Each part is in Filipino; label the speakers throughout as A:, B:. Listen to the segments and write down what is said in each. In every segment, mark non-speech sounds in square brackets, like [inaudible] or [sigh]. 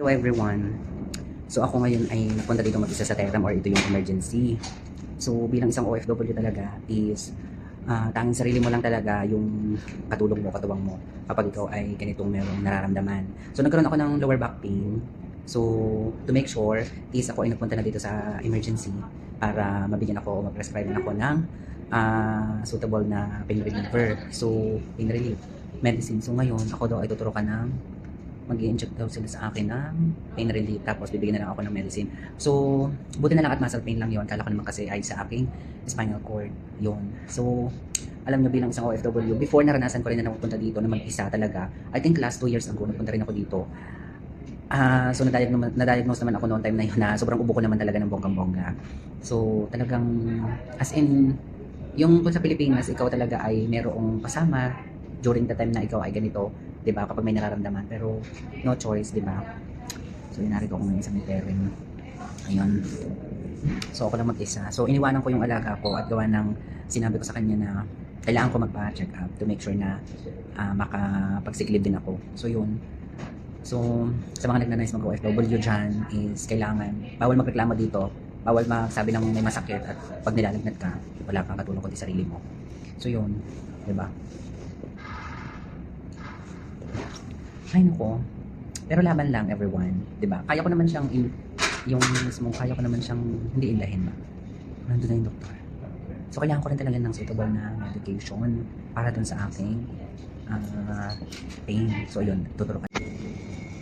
A: Hello everyone. So ako ngayon ay napunta dito mag-isa sa Teram or ito yung emergency. So bilang isang OFW talaga is ah, tanging sarili mo lang talaga yung katulong mo, katuwang mo kapag ikaw ay ganitong merong nararamdaman. So nagkaroon ako ng lower back pain. So to make sure is ako ay nagpunta na dito sa emergency para mabigyan ako o ma-prescribe ako ng ah, suitable na pain reliever. So pain relief medicine. So ngayon ako daw ay tuturo ka ng mag inject daw sila sa akin ng pain relief tapos bibigyan na lang ako ng medicine. So, buti na lang at muscle pain lang yon Kala ko naman kasi ay sa aking spinal cord yon So, alam nyo bilang isang OFW, before naranasan ko rin na napunta dito na mag-isa talaga, I think last 2 years ago, napunta rin ako dito. Ah, so na-diagnose, na-diagnose naman ako noong time na yun na sobrang ubo ko naman talaga ng bonggang-bongga. So, talagang as in yung kung sa Pilipinas, ikaw talaga ay merong kasama during the time na ikaw ay ganito, 'di ba? Kapag may nararamdaman, pero no choice, 'di ba? So, inarito ko ngayon sa Miterin. Ayun. So, ako lang mag-isa. So, iniwanan ko yung alaga ko at gawa ng sinabi ko sa kanya na kailangan ko magpa-check up to make sure na ah, makapagsiklib din ako. So, yun. So, sa mga nagnanais mag-OFW dyan is kailangan, bawal magreklamo dito, bawal magsabi ng may masakit at pag nilalagnat ka, wala kang katulong kundi sarili mo. So, yun. 'di ba? Ay, nako. Pero laban lang, everyone. 'di ba? Kaya ko naman siyang, in, yung mismo, kaya ko naman siyang hindi ilahin ba? Nandun na yung doktor. So, kailangan ko rin talaga ng suitable na medication para dun sa aking ah, pain. So, yun, tuturo ka.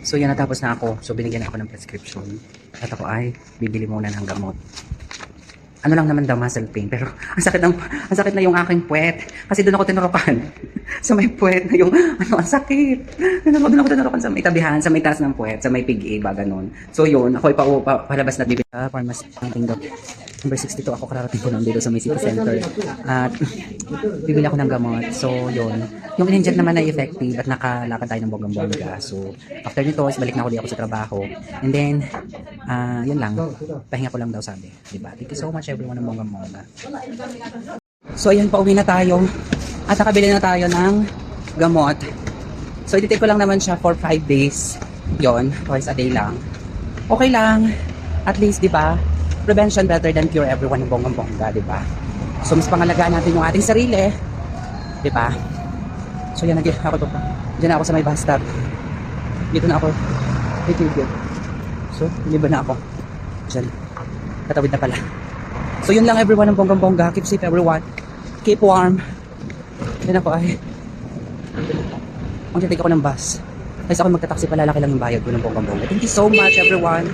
A: So, yan, natapos na ako. So, binigyan ako ng prescription. At ako ay bibili muna ng gamot. Ano lang naman daw, muscle pain. Pero, [laughs] ang sakit, ng, ang sakit na yung aking puwet. Kasi doon ako tinurukan. Sa may puwet na yung, [laughs] ano, ang sakit. Ako, doon ako tinurukan sa may tabihan, sa may taas ng puwet, sa may pig ba, ganun. So, yun, ako ay pa, pa, palabas na bibili. Ah, pharmacy, dot. Number 62, ako kararating ko lang dito sa may city center. At, [laughs] bibili ako ng gamot. So, yun. Yung in-inject naman na effective at nakalakad tayo ng bonggang-bongga. So, after nito, is balik na ulit ako sa trabaho. And then, ah, yun lang. Pahinga ko lang daw sabi. Diba? Thank you so much everyone ng bonggang-bongga. So, ayun, pauwi na tayo. At nakabili na tayo ng gamot. So, ititake ko lang naman siya for 5 days. Yon, twice a day lang. Okay lang. At least, di ba? Prevention better than cure everyone ng bonggang-bongga, di ba? So, mas pangalagaan natin yung ating sarili. Di ba? So, yan, nag ako to. Diyan ako sa may bus stop. Dito na ako. Dito yun. So, liba na ako. Diyan. Katawid na pala. So, yun lang everyone ng bonggang-bongga. Keep safe everyone. Keep warm. Yan ako ay. Mag-take ako ng bus. Kasi ako magta-taxi pala, laki lang yung bayad ko ng bonggang-bongga. Thank you so much everyone.